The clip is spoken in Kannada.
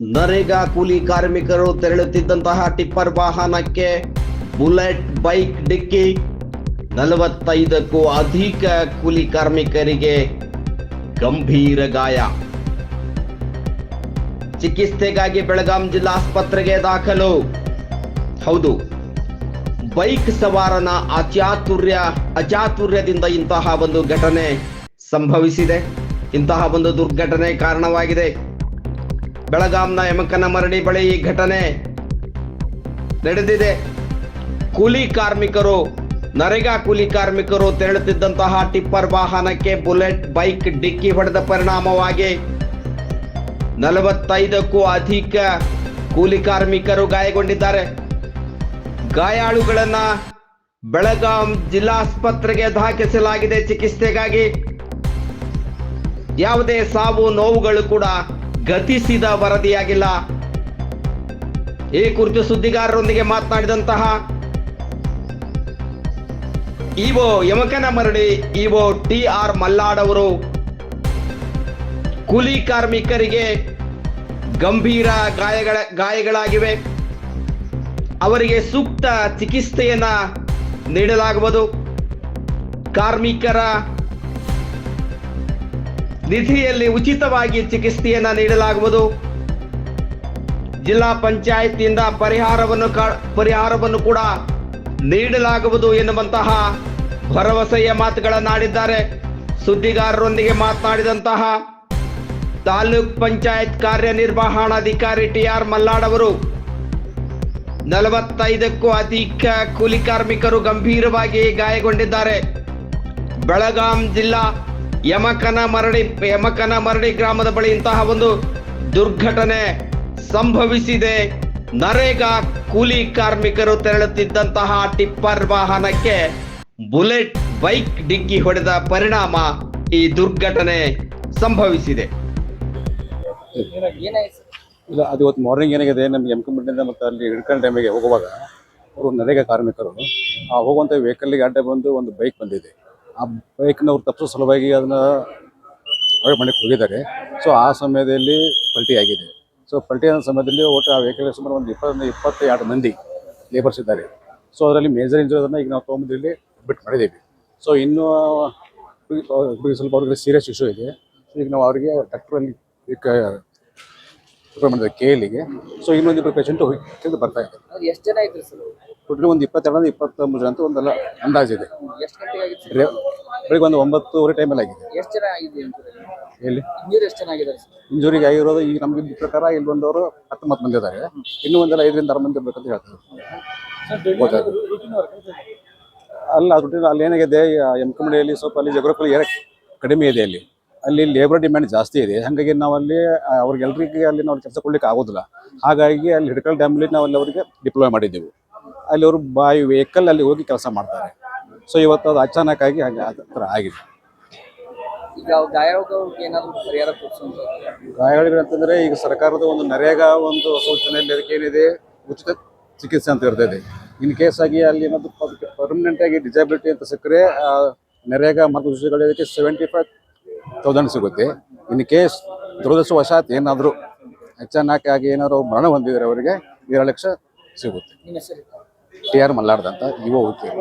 ನರೇಗಾ ಕೂಲಿ ಕಾರ್ಮಿಕರು ತೆರಳುತ್ತಿದ್ದಂತಹ ಟಿಪ್ಪರ್ ವಾಹನಕ್ಕೆ ಬುಲೆಟ್, ಬೈಕ್, ಡಿಕ್ಕಿ ನಲವತ್ತೈದಕ್ಕೂ ಅಧಿಕ ಕೂಲಿ ಕಾರ್ಮಿಕರಿಗೆ ಗಂಭೀರ ಗಾಯ. ಚಿಕಿತ್ಸೆಗಾಗಿ ಬೆಳಗಾಂ ಜಿಲ್ಲಾ ಆಸ್ಪತ್ರೆಗೆ ದಾಖಲು. ಹೌದು, ಬೈಕ್ ಸವಾರನ ಅಚಾತುರ್ಯ, ಅಚಾತುರ್ಯದಿಂದ ಇಂತಹ ಒಂದು ಘಟನೆ ಸಂಭವಿಸಿದೆ. ಇಂತಹ ಒಂದು ದುರ್ಘಟನೆ ಕಾರಣವಾಗಿದೆ. ಬೆಳಗಾಂನ ಯಮಕನ ಮರಡಿ ಬಳಿ ಈ ಘಟನೆ ನಡೆದಿದೆ. ಕೂಲಿ ಕಾರ್ಮಿಕರು, ನರೇಗಾ ಕೂಲಿ ಕಾರ್ಮಿಕರು ತೆರಳುತ್ತಿದ್ದಂತಹ ಟಿಪ್ಪರ್ ವಾಹನಕ್ಕೆ ಬುಲೆಟ್, ಬೈಕ್ ಡಿಕ್ಕಿ ಹೊಡೆದ ಪರಿಣಾಮವಾಗಿ ನಲವತ್ತೈದಕ್ಕೂ ಅಧಿಕ ಕೂಲಿ ಕಾರ್ಮಿಕರು ಗಾಯಗೊಂಡಿದ್ದಾರೆ. ಗಾಯಾಳುಗಳನ್ನ ಬೆಳಗಾಂ ಜಿಲ್ಲಾಸ್ಪತ್ರೆಗೆ ದಾಖಲಿಸಲಾಗಿದೆ ಚಿಕಿತ್ಸೆಗಾಗಿ. ಯಾವುದೇ ಸಾವು ನೋವುಗಳು ಕೂಡ ಗತಿಸಿದ ವರದಿಯಾಗಿಲ್ಲ. ಈ ಕುರಿತು ಸುದ್ದಿಗಾರರೊಂದಿಗೆ ಮಾತನಾಡಿದಂತಹ EO Yamakanamaradi EO T R Mallad ಅವರು, ಕೂಲಿ ಕಾರ್ಮಿಕರಿಗೆ ಗಂಭೀರ ಗಾಯಗಳ, ಗಾಯಗಳಾಗಿವೆ. ಅವರಿಗೆ ಸೂಕ್ತ ಚಿಕಿತ್ಸೆಯನ್ನ ನೀಡಲಾಗುವುದು. ಕಾರ್ಮಿಕರ ನಿಧಿಯಲ್ಲಿ ಉಚಿತವಾಗಿ ಚಿಕಿತ್ಸೆಯನ್ನು ನೀಡಲಾಗುವುದು. ಜಿಲ್ಲಾ ಪಂಚಾಯತಿಯಿಂದ ಪರಿಹಾರವನ್ನು ಪರಿಹಾರವನ್ನು ಕೂಡ ನೀಡಲಾಗುವುದು ಎನ್ನುವಂತಹ ಭರವಸೆಯ ಮಾತುಗಳನ್ನಾಡಿದ್ದಾರೆ ಸುದ್ದಿಗಾರರೊಂದಿಗೆ ಮಾತನಾಡಿದಂತಹ ತಾಲೂಕ್ ಪಂಚಾಯತ್ ಕಾರ್ಯನಿರ್ವಹಣಾಧಿಕಾರಿ ಟಿ ಆರ್ ಮಲ್ಲಾಡ್ ಅವರು, ನಲವತ್ತೈದಕ್ಕೂ ಅಧಿಕ ಕೂಲಿ ಕಾರ್ಮಿಕರು ಗಂಭೀರವಾಗಿ ಗಾಯಗೊಂಡಿದ್ದಾರೆ. ಬೆಳಗಾಂ ಜಿಲ್ಲಾ ಯಮಕನ ಮರಡಿ ಯಮಕನ ಮರಡಿ ಗ್ರಾಮದ ಬಳಿ ಇಂತಹ ಒಂದು ದುರ್ಘಟನೆ ಸಂಭವಿಸಿದೆ. ನರೇಗಾ ಕೂಲಿ ಕಾರ್ಮಿಕರು ತೆರಳುತ್ತಿದ್ದಂತಹ ಟಿಪ್ಪರ್ ವಾಹನಕ್ಕೆ ಬುಲೆಟ್, ಬೈಕ್ ಡಿಕ್ಕಿ ಹೊಡೆದ ಪರಿಣಾಮ ಈ ದುರ್ಘಟನೆ ಸಂಭವಿಸಿದೆ. ಇಲ್ಲ, ಅದು ಇವತ್ತು ಮಾರ್ನಿಂಗ್ ಏನಾಗಿದೆ? ನಮ್ಗೆ ಎಮ್ಕಂಬಿಟ್ಟಿಂದ ಮತ್ತು ಅಲ್ಲಿ ಹಿಡ್ಕೊಂಡು ಟೈಮಿಗೆ ಹೋಗುವಾಗ, ಅವರು ನರೇಗಾ ಕಾರ್ಮಿಕರು, ಆ ಹೋಗುವಂಥ ವೆಹಿಕಲ್ಗೆ ಅಡ್ಡ ಬಂದು ಒಂದು ಬೈಕ್ ಬಂದಿದೆ. ಆ ಬೈಕ್ನ ಅವ್ರು ತಪ್ಪಿಸೋ ಸಲುವಾಗಿ ಅದನ್ನು ಅವಾಯ್ಡ್ ಮಾಡಕ್ಕೆ ಹೋಗಿದ್ದಾರೆ. ಸೊ ಆ ಸಮಯದಲ್ಲಿ ಪಲ್ಟಿ ಆಗಿದೆ. ಸೊ ಪಲ್ಟಿ ಆದ ಸಮಯದಲ್ಲಿ ಒಟ್ಟು ಆ ವೆಹಿಕಲ್ ಸುಮಾರು ಒಂದು ಇಪ್ಪತ್ತೊಂದು ಇಪ್ಪತ್ತೆರಡು ಮಂದಿ ಲೇಬರ್ಸ್ ಇದ್ದಾರೆ. ಸೊ ಅದರಲ್ಲಿ ಮೇಜರ್ ಇಂಜುರಿಯನ್ನು ಈಗ ನಾವು ತೊಗೊಂಬಂದು ಬಿಟ್ ಮಾಡಿದ್ದೀವಿ. ಸೊ ಇನ್ನೂ ಸ್ವಲ್ಪ ಅವ್ರಿಗೆ ಸೀರಿಯಸ್ ಇಶ್ಯೂ ಇದೆ. ಈಗ ನಾವು ಅವರಿಗೆ ಡಾಕ್ಟ್ರಲ್ಲಿ ಮಾಡಿದೆ ಕೆ ಎಲ್ಲಿಗೆ ಸೊ ಇನ್ನೊಂದಿಬ್ಬರು ಪೇಷಂಟು ಹೋಗಿ ಬರ್ತಾ ಇದ್ದಾರೆ. ಎಷ್ಟು ಜನ ಇದ್ರು ಸರ್? ಟೋಟಲಿ ಒಂದು ಇಪ್ಪತ್ತೆರಡು ಇಪ್ಪತ್ತೊಂಬತ್ತು ಜನ ಅಂತ ಒಂದೆಲ್ಲ ಅಂದಾಜಿದೆ. ಎಷ್ಟು ಗಂಟೆಗೆ ಆಗಿತ್ತು? ರೇ- ಬೆಳಿಗ್ಗೆ ಒಂದು ಒಂಬತ್ತುವರೆ ಟೈಮಲ್ಲಿ ಆಗಿದೆ. ಎಷ್ಟು ಜನ ಆಗಿದೆ ಹೇಳಿ. ಎಷ್ಟು ಇಂಜುರಿಗೆ ಆಗಿರೋದು ಈಗ ನಮ್ಗೆ ಪ್ರಕಾರ ಇಲ್ಲಿ ಬಂದವರು ಹತ್ತೊಂಬತ್ತು ಮಂದಿ ಇದ್ದಾರೆ. ಇನ್ನೂ ಒಂದೆಲ್ಲ ಐದರಿಂದ ಆರು ಮಂದಿ ಇರಬೇಕಂತ ಹೇಳ್ತಾರೆ. ಗೊತ್ತಾಯ್ತು. ಅಲ್ಲ ಅದು ಅಲ್ಲಿ ಏನಾಗಿದೆ ಎಂ ಕಮಡಿಯಲ್ಲಿ ಸ್ವಲ್ಪ ಅಲ್ಲಿ ಜಗ್ರಫಲ್ ಏರ ಕಡಿಮೆ ಇದೆ ಅಲ್ಲಿ. ಅಲ್ಲಿ ಲೇಬರ್ ಡಿಮ್ಯಾಂಡ್ ಜಾಸ್ತಿ ಇದೆ. ಹಾಗಾಗಿ ನಾವು ಅಲ್ಲಿ ಆ, ಅವ್ರಿಗೆಲ್ರಿಗೆ ಅಲ್ಲಿ ನಾವು ಕೆಲಸ ಕೊಡ್ಲಿಕ್ಕೆ ಆಗೋದಿಲ್ಲ. ಹಾಗಾಗಿ ಅಲ್ಲಿ ಹಿಡ್ಕಲ್ ಡ್ಯಾಮಲ್ಲಿ ನಾವು ಅಲ್ಲಿ ಅವರಿಗೆ ಡಿಪ್ಲೋಯ್ ಮಾಡಿದ್ದೆವು. ಅಲ್ಲಿ ಅವರು ಬಾಯಿ ವೆಹಿಕಲ್ ಅಲ್ಲಿ ಹೋಗಿ ಕೆಲಸ ಮಾಡ್ತಾರೆ. ಸೊ ಇವತ್ತು ಅದು ಅಚಾನಕ್ ಆಗಿ ಹಾಗೆ ಆ ಥರ ಆಗಿದೆ. ಈಗ ಗಾಯಗಳಿಗೆ ಪರಿಹಾರ ಅಂತಂದ್ರೆ ಈಗ ಸರ್ಕಾರದ ಒಂದು ನರೇಗಾ ಒಂದು ಸೂಚನೆಯಲ್ಲಿ ಅದಕ್ಕೆ ಏನಿದೆ? ಉಚಿತ ಚಿಕಿತ್ಸೆ ಅಂತ ಇರ್ತದೆ ಇನ್ ಕೇಸ್ ಆಗಿ ಅಲ್ಲಿ ಏನಾದ್ರು ಪರ್ಮನೆಂಟ್ ಆಗಿ ಡಿಸಬಿಲಿಟಿ ಅಂತ ಸಿಕ್ಕರೆ ನರೇಗಾ ಮಾರ್ಗಸೂಚಿಗಳಿಗೆ ಸೆವೆಂಟಿ ಫೈವ್ ತೌಸಂಡ್ ಸಿಗುತ್ತೆ. ಇನ್ ಕೇಸ್ ದುರದೃಷ್ಟವಶಾತ್ ಏನಾದರೂ ಅಚಾನಕ್ ಆಗಿ ಏನಾದ್ರು ಮರಣ ಹೊಂದಿದ್ರೆ ಅವರಿಗೆ ಎರಡು ಲಕ್ಷ ಸಿಗುತ್ತೆ. ಟಿ ಆರ್ ಮಲ್ಲಾರ್ದ ಅಂತ ಹೋಗ್ತೀವಿ